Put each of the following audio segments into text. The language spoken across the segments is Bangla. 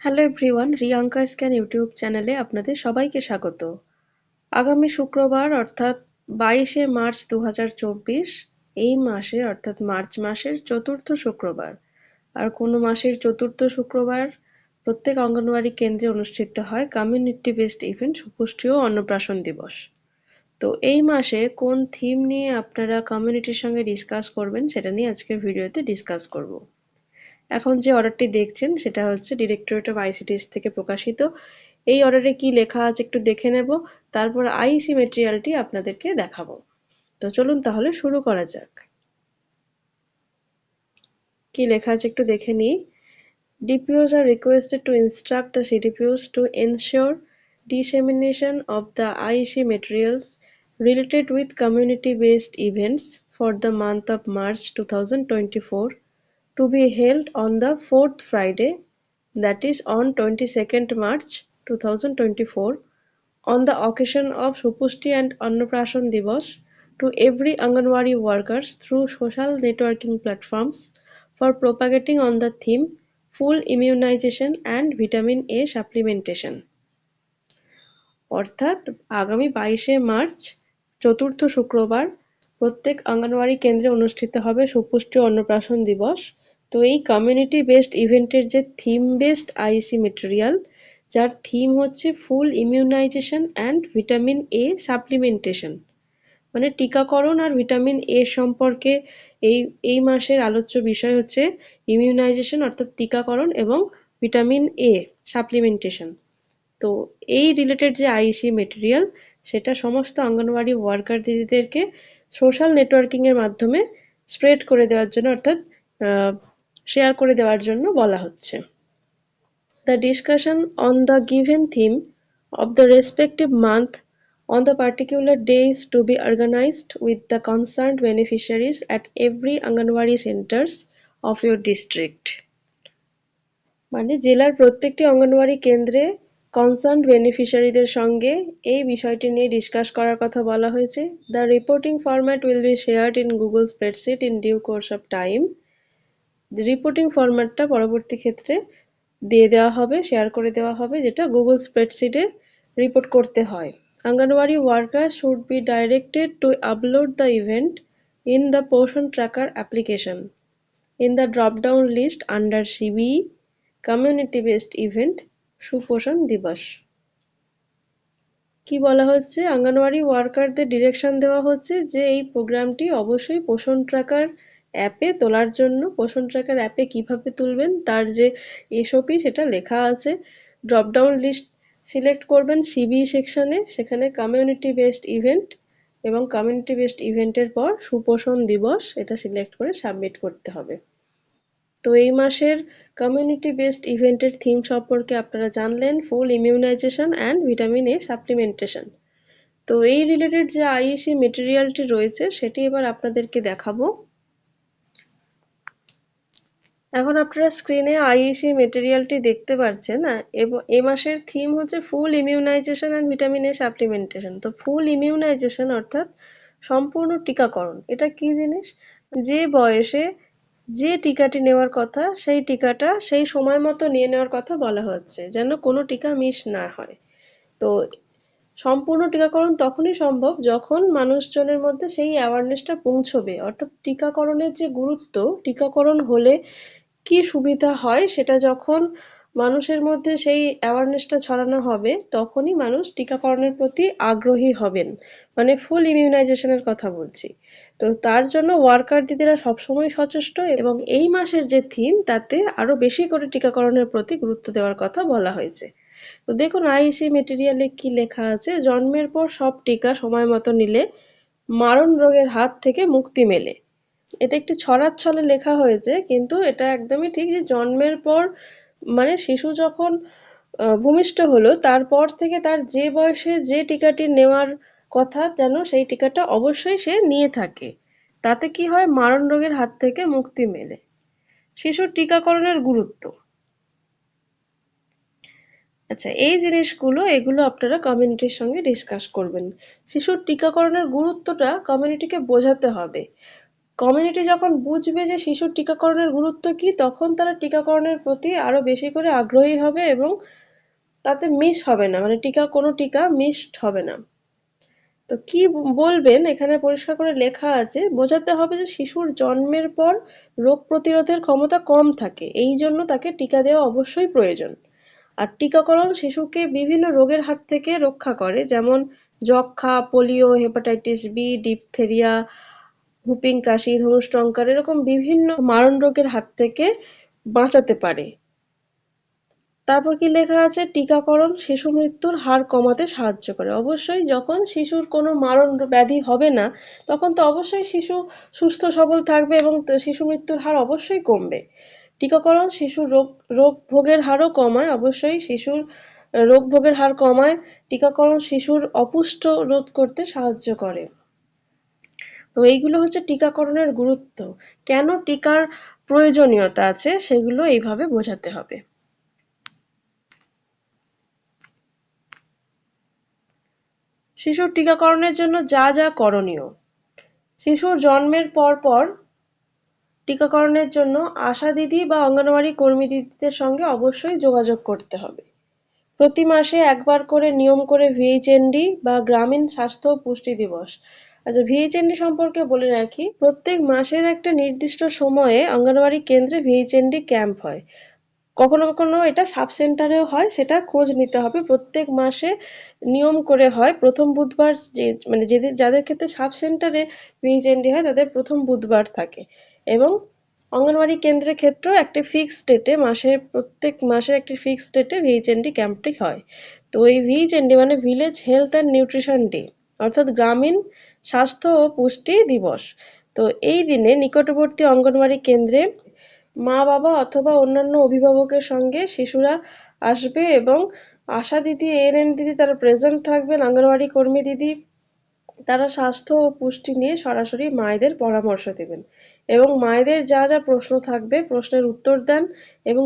Hello everyone Riyanka scan YouTube চ্যানেলে আপনাদের সবাইকে স্বাগত। আগামী শুক্রবার, অর্থাৎ বাইশে মার্চ দু হাজার চব্বিশ, এই মাসে, অর্থাৎ মার্চ মাসের চতুর্থ শুক্রবার। আর কোনো মাসের চতুর্থ শুক্রবার প্রত্যেক অঙ্গনওয়াড়ি কেন্দ্রে অনুষ্ঠিত হয় কমিউনিটি বেসড ইভেন্ট সুপুষ্টি ও অন্নপ্রাশন দিবস। তো এই মাসে কোন থিম নিয়ে আপনারা কমিউনিটির সঙ্গে ডিসকাস করবেন, সেটা নিয়ে আজকের ভিডিওতে ডিসকাস করব। এখন যে অর্ডারটি দেখছেন, সেটা হচ্ছে ডিরেক্টরেট অফ আইসিটিস থেকে প্রকাশিত। এই অর্ডারে কি লেখা আছে একটু দেখে নেব, তারপর আইসি মেটেরিয়ালটি আপনাদেরকে দেখাবো। তো চলুন তাহলে শুরু করা যাক। কি লেখা আছে একটু দেখে নিই। DPOs are requested to instruct the CDPOs to ensure dissemination of the IC materials related with community based events for the month of March two thousand twenty four to be held on the fourth Friday, that is on 22nd March 2024, on the occasion of Supusti and Annaprashan Divas to every Anganwadi workers through social networking platforms for propagating on the theme full immunization and vitamin A supplementation. অর্থাৎ আগামী বাইশে মার্চ চতুর্থ শুক্রবার প্রত্যেক অঙ্গনওয়াড়ি কেন্দ্রে অনুষ্ঠিত হবে সুপুষ্টি অন্নপ্রাশন দিবস তো এই কমিউনিটি বেসড ইভেন্টের যে থিম বেসড আইসি মেটেরিয়াল যার থিম হচ্ছে full immunisation and vitamin A supplementation মানে টিকাকরণ আর ভিটামিন এ সম্পর্কে এই এই মাসের আলোচ্য বিষয় হচ্ছে ইমিউনাইজেশন অর্থাৎ টিকাকরণ এবং ভিটামিন এ সাপ্লিমেন্টেশন তো এই রিলেটেড যে আইসি মেটেরিয়াল সেটা সমস্ত অঙ্গনওয়াড়ি ওয়ার্কার দিদিদেরকে সোশ্যাল নেটওয়ার্কিংয়ের মাধ্যমে স্প্রেড করে দেওয়ার জন্য অর্থাৎ শেয়ার করে দেওয়ার জন্য বলা হচ্ছে। The discussion on the given theme of the respective month on the particular days to be organized with the concerned beneficiaries at every Anganwadi centers of your district. মানে জেলার প্রত্যেকটি অঙ্গনওয়াড়ি কেন্দ্রে কনসার্ন বেনিফিশিয়ারিদের সঙ্গে এই বিষয়টি নিয়ে ডিসকাস করার কথা বলা হয়েছে। The reporting format will be shared in Google spreadsheet in due course of time reporting ফরম্যাটটা পরবর্তী ক্ষেত্রে দিয়ে দেওয়া হবে শেয়ার করে দেওয়া হবে, যেটা গুগল স্প্রেডশিটে রিপোর্ট করতে হয়। Anganwadi worker should be directed to upload the event in the Poshan tracker application in the dropdown list under CB community based event সুপোষণ দিবস। কি বলা হচ্ছে? অঙ্গনওয়াড়ি ওয়ার্কারদের ডিরেকশন দেওয়া হচ্ছে যে এই প্রোগ্রামটি অবশ্যই পোষণ ট্র্যাকার অ্যাপে তোলার জন্য পোষণ ট্র্যাকার অ্যাপে কীভাবে তুলবেন, তার যে এসওপি সেটা লেখা আছে। ড্রপডাউন লিস্ট সিলেক্ট করবেন সিবি সেকশনে, সেখানে কমিউনিটি বেসড ইভেন্ট এবং কমিউনিটি বেসড ইভেন্টের পর সুপোষণ দিবস, এটা সিলেক্ট করে সাবমিট করতে হবে। তো এই মাসের কমিউনিটি বেসড ইভেন্টের থিম সম্পর্কে আপনারা জানলেন, full immunisation and vitamin A supplementation. তো এই রিলেটেড যে আইইসি মেটেরিয়ালটি রয়েছে, সেটি এবার আপনাদেরকে দেখাবো। এখন আপনারা স্ক্রিনে আইইসি মেটেরিয়ালটি দেখতে পাচ্ছেন এবং, এ মাসের থিম হচ্ছে full immunisation and vitamin A supplementation তো ফুল ইমিউনাইজেশন অর্থাৎ সম্পূর্ণ টিকাকরণ। এটা কি জিনিস? যে বয়সে যে টিকাটি নেওয়ার কথা, সেই টিকাটা সেই সময় মতো নিয়ে নেওয়ার কথা বলা হচ্ছে, যেন কোনো টিকা মিস না হয়। তো সম্পূর্ণ টিকাকরণ তখনই সম্ভব যখন মানুষজনের মধ্যে সেই অ্যাওয়ারনেসটা পৌঁছবে। অর্থাৎ টিকাকরণের যে গুরুত্ব, টিকাকরণ হলে কি সুবিধা হয় সেটা যখন মানুষের মধ্যে সেই অ্যাওয়ারনেসটা ছড়ানো হবে, তখনই মানুষ টিকাকরণের প্রতি আগ্রহী হবেন। মানে ফুল ইমিউনাইজেশনের কথা বলছি। তো তার জন্য ওয়ার্কার দিদিরা সবসময় সচেষ্ট এবং এই মাসের যে থিম তাতে আরও বেশি করে টিকাকরণের প্রতি গুরুত্ব দেওয়ার কথা বলা হয়েছে। তো দেখুন আইসি মেটেরিয়ালে কি লেখা আছে? জন্মের পর সব টিকা সময় মতো নিলে মারণ রোগের হাত থেকে মুক্তি মেলে। এটা একটি ছড়ার ছলে লেখা হয়েছে, কিন্তু এটা একদমই ঠিক যে জন্মের পর মানে শিশু যখন ভূমিষ্ঠ হলো, তারপর থেকে তার যে বয়সে যে টিকাটি নেওয়ার কথা যেন সেই টিকাটা অবশ্যই সে নিয়ে থাকে। তাতে কি হয়? মারণ রোগের হাত থেকে মুক্তি মেলে। শিশুর টিকাকরণের গুরুত্ব। আচ্ছা এই জিনিসগুলো, এগুলো আপনারা কমিউনিটির সঙ্গে ডিসকাস করবেন। শিশুর টিকাকরণের গুরুত্বটা কমিউনিটিকে বোঝাতে হবে। কমিউনিটি যখন বুঝবে যে শিশুর টিকাকরণের গুরুত্ব কি, তখন তারা টিকাকরণের প্রতি আরও বেশি করে আগ্রহী হবে এবং তাতে মিস হবে না। মানে টিকা, কোনো টিকা মিসড হবে না। তো কি বলবেন? এখানে পরিষ্কার করে লেখা আছে, বোঝাতে হবে যে শিশুর জন্মের পর রোগ প্রতিরোধের ক্ষমতা কম থাকে। এই জন্য তাকে টিকা দেওয়া অবশ্যই প্রয়োজন। আর টিকাকরণ শিশুকে বিভিন্ন রোগের হাত থেকে রক্ষা করে, যেমন যক্ষা polio, hepatitis B, diphtheria, whooping, কাশি ধনুষ্টঙ্কার এরকম বিভিন্ন মারণ রোগের হাত থেকে বাঁচাতে পারে। তারপর কি লেখা আছে? টিকাকরণ শিশু মৃত্যুর হার কমাতে সাহায্য করে। অবশ্যই যখন শিশুর কোনো মারণ ব্যাধি হবে না, তখন তো অবশ্যই শিশু সুস্থ, সবল থাকবে এবং শিশু মৃত্যুর হার অবশ্যই কমবে। টিকাকরণ শিশুর রোগ রোগ ভোগের হারও কমায়। অবশ্যই শিশুর রোগ ভোগের হার কমায়। টিকাকরণ শিশুর অপুষ্ট রোধ করতে সাহায্য করে। তো এইগুলো হচ্ছে টিকাকরণের গুরুত্ব। কেন টিকার প্রয়োজনীয়তা আছে সেগুলো এইভাবে বোঝাতে হবে। শিশুর টিকাকরণের জন্য যা যা করণীয়। শিশুর জন্মের পর পর টিকাকরণের জন্য আশা দিদি বা অঙ্গনওয়াড়ি কর্মী দিদিদের সঙ্গে অবশ্যই যোগাযোগ করতে হবে। প্রতি মাসে একবার করে নিয়ম করে ভিএইচএনডি বা গ্রামীণ স্বাস্থ্য পুষ্টি দিবস। আচ্ছা ভিএইচএনডি সম্পর্কে বলে রাখি, প্রত্যেক মাসের একটা নির্দিষ্ট সময়ে অঙ্গনওয়াড়ি কেন্দ্রে ভিএইচএনডি ক্যাম্প হয়। কখনো কখনো এটা সাব সেন্টারেও হয়, সেটা খোঁজ নিতে হবে। প্রত্যেক মাসে নিয়ম করে হয়, প্রথম বুধবার যে মানে যেদের, যাদের ক্ষেত্রে সাব সেন্টারে ভিএইচএনডি হয়, তাদের প্রথম বুধবার থাকে। এবং অঙ্গনওয়াড়ি কেন্দ্রের ক্ষেত্রেও একটি ফিক্সড ডেটে মাসে, প্রত্যেক মাসের একটি ফিক্সড ডেটে ভিএইচএনডি ক্যাম্পটি হয়। তো এই ভিএইচএনডি মানে village health and nutrition day অর্থাৎ গ্রামীণ স্বাস্থ্য ও পুষ্টি দিবস। তো এই দিনে নিকটবর্তী অঙ্গনওয়াড়ি কেন্দ্রে মা বাবা অথবা অন্যান্য অভিভাবকের সঙ্গে শিশুরা আসবে এবং আশা দিদি এএনএম দিদি তারা প্রেজেন্ট থাকবেন, অঙ্গনওয়াড়ি কর্মী দিদি তারা স্বাস্থ্য ও পুষ্টি নিয়ে সরাসরি মায়েদের পরামর্শ দেবেন এবং মায়েদের যা যা প্রশ্ন থাকবে, প্রশ্নের উত্তর দেন এবং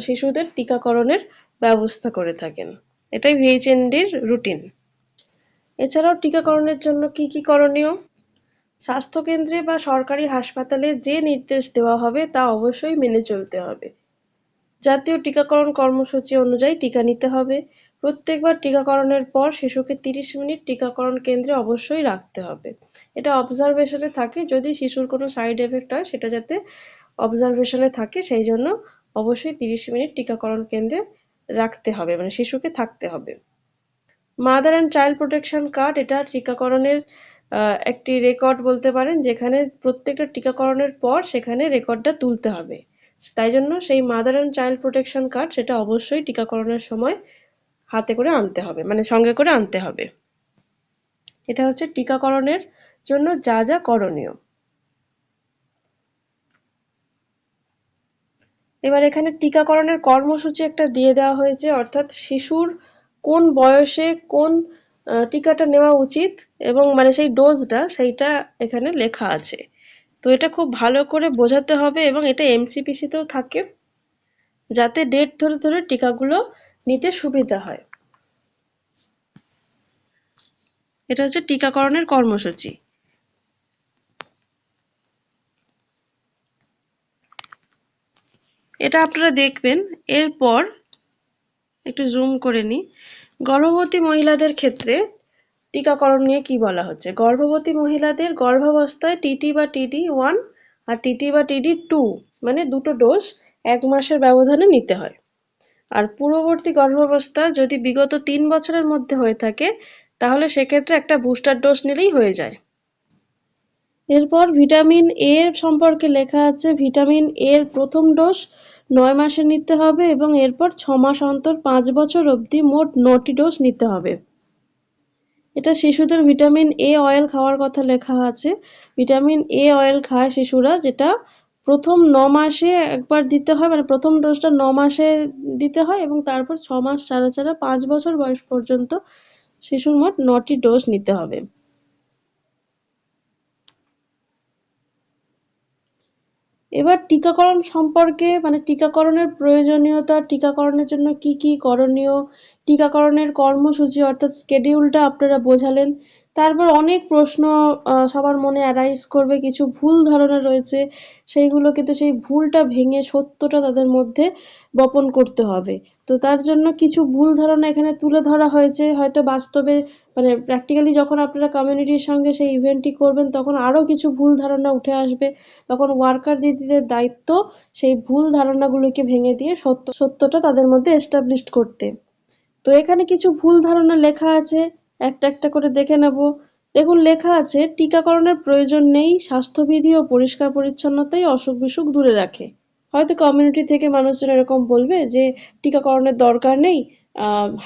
শিশুদের টিকাকরণের ব্যবস্থা করে থাকেন। এটাই ভিএইচএনডির রুটিন। এছাড়াও টিকাকরণের জন্য কি কি করণীয়? স্বাস্থ্যকেন্দ্রে বা সরকারি হাসপাতালে যে নির্দেশ দেওয়া হবে তা অবশ্যই মেনে চলতে হবে। জাতীয় টিকাকরণ কর্মসূচি অনুযায়ী টিকা নিতে হবে। প্রত্যেকবার টিকাকরণের পর শিশুকে তিরিশ মিনিট টিকাকরণ কেন্দ্রে অবশ্যই রাখতে হবে। এটা অবজারভেশনে থাকে, যদি শিশুর কোনো সাইড এফেক্ট হয়, সেটা যাতে অবজারভেশনে থাকে, সেই জন্য অবশ্যই তিরিশ মিনিট টিকাকরণ কেন্দ্রে রাখতে হবে মানে শিশুকে থাকতে হবে। Mother and child protection card এটা টিকাকরণের একটি রেকর্ড বলতে পারেন, যেখানে প্রত্যেকটা টিকাকরণের পর সেখানে রেকর্ডটা তুলতে হবে। তাই জন্য সেই mother and child protection card সেটা অবশ্যই টিকাকরণের সময় হাতে করে আনতে হবে মানে সঙ্গে করে আনতে হবে। এটা হচ্ছে টিকাকরণের জন্য যা যা করণীয়। এবার এখানে টিকাকরণের কর্মসূচি একটা দিয়ে দেওয়া হয়েছে, অর্থাৎ শিশুর কোন বয়সে কোন টিকাটা নেওয়া উচিত এবং মানে সেই ডোজটা সেইটা এখানে লেখা আছে। তো এটা খুব ভালো করে বোঝাতে হবে এবং এটা এমসিপিসিতেও থাকে, যাতে ডেট ধরে ধরে টিকাগুলো নিতে সুবিধা হয়। এটা হচ্ছে টিকাকরণের কর্মসূচি। এটা আপনারা দেখবেন, এরপর একটু জুম করে নিই। গর্ভবতী মহিলাদের ক্ষেত্রে টিকাকরণ নিয়ে কি বলা হচ্ছে? গর্ভবতী মহিলাদের গর্ভাবস্থায় টিটি বা টিডি ওয়ান আর টিটি বা টিডি টু মানে দুটো ডোজ এক মাসের ব্যবধানে নিতে হয়। আর পূর্ববর্তী গর্ভাবস্থা যদি বিগত তিন বছরের মধ্যে হয়ে থাকে, তাহলে সেক্ষেত্রে একটা বুস্টার ডোজ নিলেই হয়ে যায়। এরপর ভিটামিন এ সম্পর্কে লেখা আছে, ভিটামিন এর প্রথম ডোজ নয় মাসে নিতে হবে এবং এরপর ছ মাস অন্তর পাঁচ বছর অবধি মোট নটি ডোজ নিতে হবে। এটা শিশুদের ভিটামিন এ অয়েল খাওয়ার কথা লেখা আছে। ভিটামিন এ অয়েল খায় শিশুরা, যেটা প্রথম ন মাসে একবার দিতে হয় মানে প্রথম ডোজটা ন মাসে দিতে হয় এবং তারপর ছ মাস ছাড়া ছাড়া পাঁচ বছর বয়স পর্যন্ত শিশুর মোট নটি ডোজ নিতে হবে। এবার টিকাকরণ সম্পর্কে মানে টিকাকরণের প্রয়োজনীয়তা, টিকাকরণের জন্য কি কি করণীয়, টিকাকরণের কর্মসূচি অর্থাৎ স্কেডিউলটা আপনারা বোঝালেন। তারপর অনেক প্রশ্ন সবার মনে অ্যারাইজ করবে, কিছু ভুল ধারণা রয়েছে, সেইগুলো কিন্তু সেই ভুলটা ভেঙে সত্যটা তাদের মধ্যে বপন করতে হবে। তো তার জন্য কিছু ভুল ধারণা এখানে তুলে ধরা হয়েছে, হয়তো বাস্তবে মানে প্র্যাকটিক্যালি যখন আপনারা কমিউনিটির সঙ্গে সেই ইভেন্টটি করবেন, তখন আরও কিছু ভুল ধারণা উঠে আসবে। তখন ওয়ার্কার দিদিদের দায়িত্ব সেই ভুল ধারণাগুলোকে ভেঙে দিয়ে সত্য, সত্যটা তাদের মধ্যে এস্টাবলিশড করতে। তো এখানে কিছু ভুল ধারণা লেখা আছে। একটা একটা করে দেখে নেব। দেখুন, লেখা আছে, টিকাকরণের প্রয়োজন নেই, স্বাস্থ্যবিধি ও পরিষ্কার পরিচ্ছন্নতাই অসুখ বিসুখ দূরে রাখে। হয়তো কমিউনিটি থেকে মানুষজন এরকম বলবে যে, টিকাকরণের দরকার নেই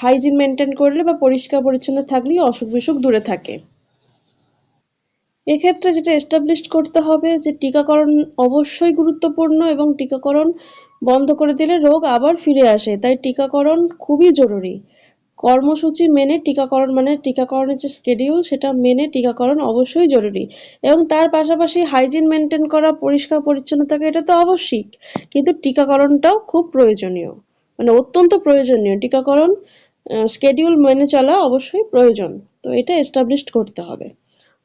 হাইজিন মেনটেন করলে বা পরিষ্কার পরিচ্ছন্ন থাকলেই অসুখ বিসুখ দূরে থাকে। এক্ষেত্রে যেটা এস্টাবলিশ করতে হবে যে, টিকাকরণ অবশ্যই গুরুত্বপূর্ণ এবং টিকাকরণ বন্ধ করে দিলে রোগ আবার ফিরে আসে। তাই টিকাকরণ খুবই জরুরি। কর্মসূচি মেনে টিকাকরণ মানে টিকাকরণের যে স্কেডিউল সেটা মেনে টিকাকরণ অবশ্যই জরুরি। এবং তার পাশাপাশি হাইজিন মেনটেন করা, পরিষ্কার পরিচ্ছন্ন থাকা, এটা তো অবশ্যই কিন্তু টিকাকরণটাও খুব প্রয়োজনীয়। মানে অত্যন্ত প্রয়োজনীয়। টিকাকরণ স্কেডিউল মেনে চলা অবশ্যই প্রয়োজন। তো এটা এস্টাবলিশড করতে হবে।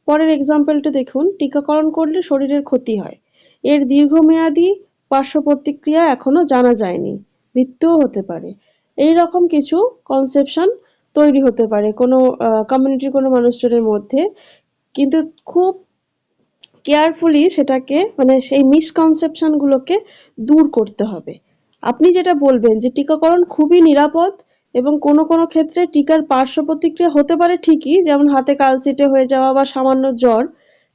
পরের এক্সাম্পলটা দেখুন। টিকাকরণ করলে শরীরের ক্ষতি হয়। এর দীর্ঘমেয়াদী পার্শ্ব প্রতিক্রিয়া এখনও জানা যায়নি। মৃত্যুও হতে পারে। এই রকম কিছু কনসেপশন তৈরি হতে পারে কোনো কমিউনিটির কোনো মানুষজনের মধ্যে। কিন্তু খুব কেয়ারফুলি সেটাকে মানে সেই মিসকনসেপশনগুলোকে দূর করতে হবে। আপনি যেটা বলবেন যে টিকাকরণ খুবই নিরাপদ এবং কোনো কোনো ক্ষেত্রে টিকার পার্শ্ব প্রতিক্রিয়া হতে পারে ঠিকই, যেমন হাতে কালসিটে হয়ে যাওয়া বা সামান্য জ্বর,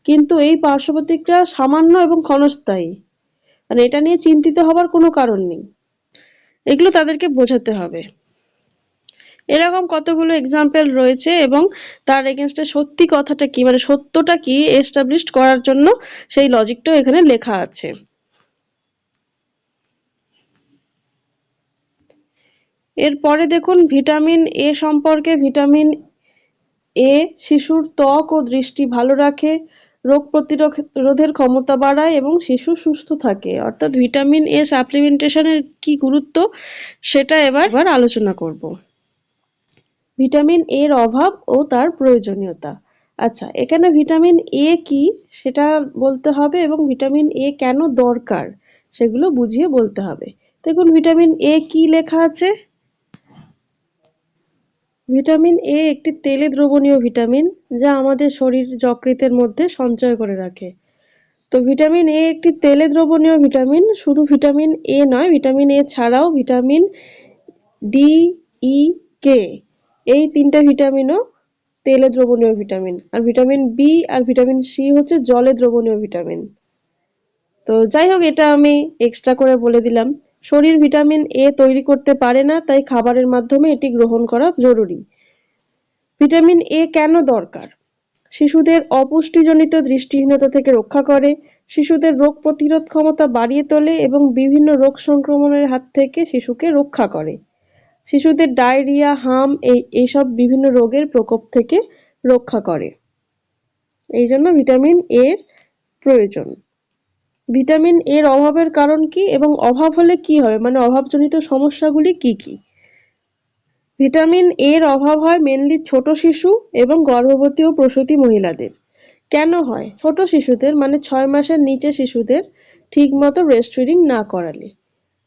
কিন্তু এই পার্শ্ব প্রতিক্রিয়া সামান্য এবং ক্ষণস্থায়ী। মানে এটা নিয়ে চিন্তিত হবার কোনো কারণ নেই। এগুলো তাদেরকে বোঝাতে হবে। এরকম কতগুলো এক্সাম্পল রয়েছে এবং তার এগেনস্টে সত্যি কথাটা কি মানে সত্যটা কি এস্টাবলিশ করার জন্য সেই লজিকটাও এখানে লেখা আছে। এরপরে দেখুন ভিটামিন এ সম্পর্কে ভিটামিন এ শিশুর ত্বক ও দৃষ্টি ভালো রাখে রোগ প্রতিরোধের ক্ষমতা বাড়ায় এবং শিশু সুস্থ থাকে। অর্থাৎ ভিটামিন এ সাপ্লিমেন্টেশনের কি গুরুত্ব সেটা এবার এবার আলোচনা করব। ভিটামিন এর অভাব ও তার প্রয়োজনীয়তা। আচ্ছা এখানে ভিটামিন এ কি সেটা বলতে হবে এবং ভিটামিন এ কেন দরকার সেগুলো বুঝিয়ে বলতে হবে। দেখুন, ভিটামিন এ কি লেখা আছে? ভিটামিন এ একটি তেলে দ্রবণীয় ভিটামিন যা আমাদের শরীর যকৃতের মধ্যে সঞ্চয় করে রাখে। তো ভিটামিন এ একটি তেলে দ্রবণীয় ভিটামিন, শুধু ভিটামিন এ নয়, ভিটামিন এ ছাড়াও ভিটামিন ডি ই কে এই তিনটা ভিটামিনও তেলে দ্রবণীয় ভিটামিন। আর ভিটামিন বি আর ভিটামিন সি হচ্ছে জলে দ্রবণীয় ভিটামিন। তো যাই হোক, এটা আমি এক্সট্রা করে বলে দিলাম। শরীর ভিটামিন এ তৈরি করতে পারে না, তাই খাবারের মাধ্যমে এটি গ্রহণ করা জরুরি। ভিটামিন এ কেন দরকার? শিশুদের অপুষ্টিজনিত দৃষ্টিহীনতা থেকে রক্ষা করে, শিশুদের রোগ প্রতিরোধ ক্ষমতা বাড়িয়ে তোলে এবং বিভিন্ন রোগ সংক্রমণের হাত থেকে শিশুকে রক্ষা করে। শিশুদের ডায়রিয়া, হাম, এই, এইসব বিভিন্ন রোগের প্রকোপ থেকে রক্ষা করে। এই জন্য ভিটামিন এর প্রয়োজন। ভিটামিন এর অভাবের কারণ কি এবং অভাব হলে কি হবে? মানে অভাবজনিত সমস্যাগুলি কি কি? ভিটামিন এর অভাব হয় মেনলি ছোট শিশু এবং গর্ভবতী ও প্রসূতি মহিলাদের। কেন হয়? ছোট শিশুদের মানে ছয় মাসের নিচে শিশুদের ঠিকমতো ব্রেস্ট ফিডিং না করালে।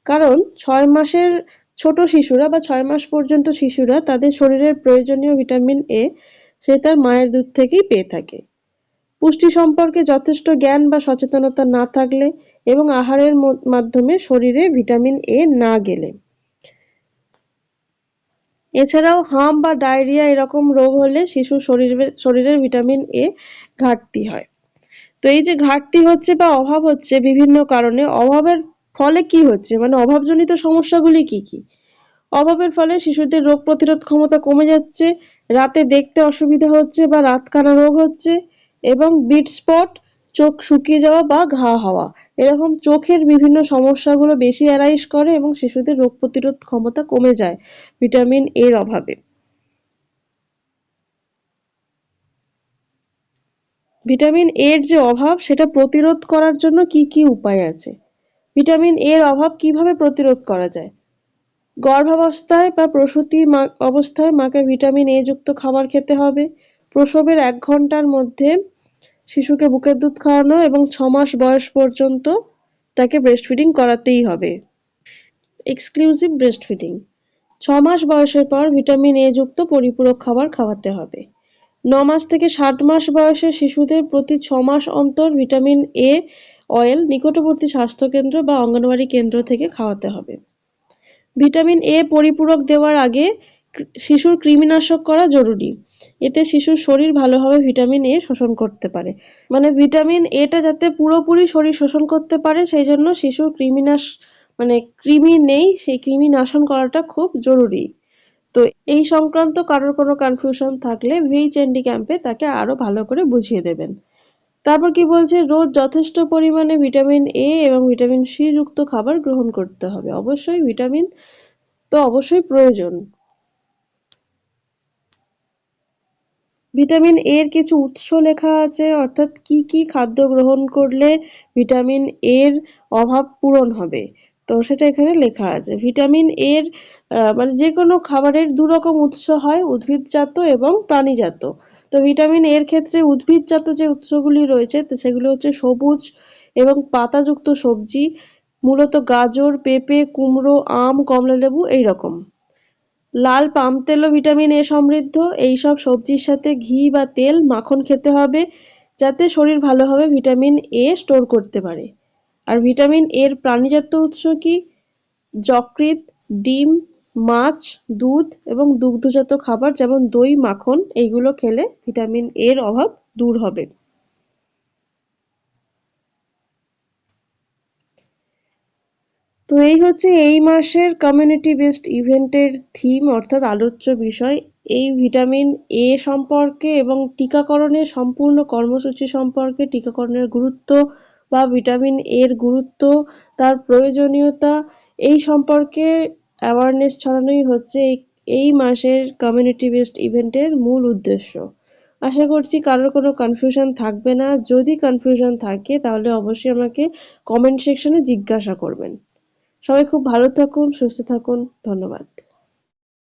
কারণ ছয় মাসের ছোট শিশুরা বা ছয় মাস পর্যন্ত শিশুরা তাদের শরীরের প্রয়োজনীয় ভিটামিন এ সে তার মায়ের দুধ থেকেই পেয়ে থাকে। পুষ্টি সম্পর্কে যথেষ্ট জ্ঞান বা সচেতনতা না থাকলে এবং আহারের মাধ্যমে শরীরে ভিটামিন এ না গেলে। এছাড়াও হাম বা ডায়রিয়া এরকম রোগ হলে শিশুর শরীরের শরীরের ভিটামিন এ ঘাটতি হয়। তো এই যে ঘাটতি হচ্ছে বা অভাব হচ্ছে বিভিন্ন কারণে, অভাবের ফলে কি হচ্ছে? মানে অভাবজনিত সমস্যাগুলি কি কি? অভাবের ফলে শিশুদের রোগ প্রতিরোধ ক্ষমতা কমে যাচ্ছে, রাতে দেখতে অসুবিধা হচ্ছে বা রাতকানা রোগ হচ্ছে এবং বিট স্পট, চোখ শুকিয়ে যাওয়া বা ঘা হওয়া। এরকম চোখের বিভিন্ন সমস্যাগুলো বেশি অ্যারাইজ করে এবং শিশুদের রোগ প্রতিরোধ ক্ষমতা কমে যায় ভিটামিন এর অভাবে। ভিটামিন এর যে অভাব, সেটা প্রতিরোধ করার জন্য কি কি উপায় আছে? ভিটামিন এর অভাব কীভাবে প্রতিরোধ করা যায়? গর্ভাবস্থায় বা প্রসূতি অবস্থায় মাকে ভিটামিন এ যুক্ত খাবার খেতে হবে। প্রসবের এক ঘণ্টার মধ্যে শিশুকে বুকের দুধ খাওয়ানো এবং ছ মাস বয়স পর্যন্ত তাকে ব্রেস্ট ফিডিং করাতেই হবে। এক্সক্লুসিভ ব্রেস্ট ফিডিং ছ মাস বয়সের পর ভিটামিন এ যুক্ত পরিপূরক খাবার খাওয়াতে হবে। ন মাস থেকে ষাট মাস বয়সের শিশুদের প্রতি ছ মাস অন্তর ভিটামিন এ অয়েল নিকটবর্তী স্বাস্থ্যকেন্দ্র বা অঙ্গনওয়াড়ি কেন্দ্র থেকে খাওয়াতে হবে। ভিটামিন এ পরিপূরক দেওয়ার আগে শিশুর কৃমিনাশক করা জরুরি। এতে শিশুর শরীর ভালোভাবে ভিটামিন এ শোষণ করতে পারে। মানে ভিটামিন এটা যাতে পুরোপুরি শরীর শোষণ করতে পারে, সেই জন্য শিশুর কৃমিনাশ মানে কৃমি নেই, সেই কৃমি নাশন করাটা খুব জরুরি। তো এই সংক্রান্ত কারোর কোনো কনফিউশন থাকলে ভিএইচএনডি ক্যাম্পে তাকে আরও ভালো করে বুঝিয়ে দেবেন। তারপর কি বলছে? রোজ যথেষ্ট পরিমাণে ভিটামিন এ এবং ভিটামিন সি যুক্ত খাবার গ্রহণ করতে হবে। অবশ্যই ভিটামিন তো অবশ্যই প্রয়োজন। ভিটামিন এ এর কিছু উৎস লেখা আছে, অর্থাৎ কি কি খাদ্য গ্রহণ করলে ভিটামিন এ এর অভাব পূরণ হবে? তো সেটা এখানে লেখা আছে। ভিটামিন এ এর মানে যে কোনো খাবারের দু রকম উৎস হয়, উদ্ভিদজাত এবং প্রাণীজাত। তো ভিটামিন এর ক্ষেত্রে উদ্ভিদজাত যে উৎসগুলি রয়েছে সেগুলো হচ্ছে সবুজ এবং পাতাযুক্ত সবজি, মূলত গাজর, পেঁপে, কুমড়ো, আম, কমলালেবু, এইরকম। লাল পাম তেলও ভিটামিন এ সমৃদ্ধ। এই সব সবজির সাথে ঘি বা তেল মাখন খেতে হবে, যাতে শরীর ভালোভাবে ভিটামিন এ স্টোর করতে পারে। আর ভিটামিন এর প্রাণীজাত উৎস কি? যকৃৎ, ডিম, মাছ, দুধ এবং দুগ্ধজাত খাবার যেমন দই, মাখন, এইগুলো খেলে ভিটামিন এর অভাব দূর হবে। তো এই হচ্ছে এই মাসের কমিউনিটি বেসড ইভেন্টের থিম অর্থাৎ আলোচ্য বিষয়। এই ভিটামিন এ সম্পর্কে এবং টিকাকরণের সম্পূর্ণ কর্মসূচি সম্পর্কে টিকাকরণের গুরুত্ব বা ভিটামিন এর গুরুত্ব, তার প্রয়োজনীয়তা, এই সম্পর্কে অ্যাওয়ারনেস ছড়ানোই হচ্ছে এই মাসের কমিউনিটি বেসড ইভেন্টের মূল উদ্দেশ্য। আশা করছি কারোর কোনো কনফিউশন থাকবে না। যদি কনফিউশন থাকে, তাহলে অবশ্যই আমাকে কমেন্ট সেকশনে জিজ্ঞাসা করবেন। সবাই খুব ভালো থাকুন সুস্থ থাকুন ধন্যবাদ।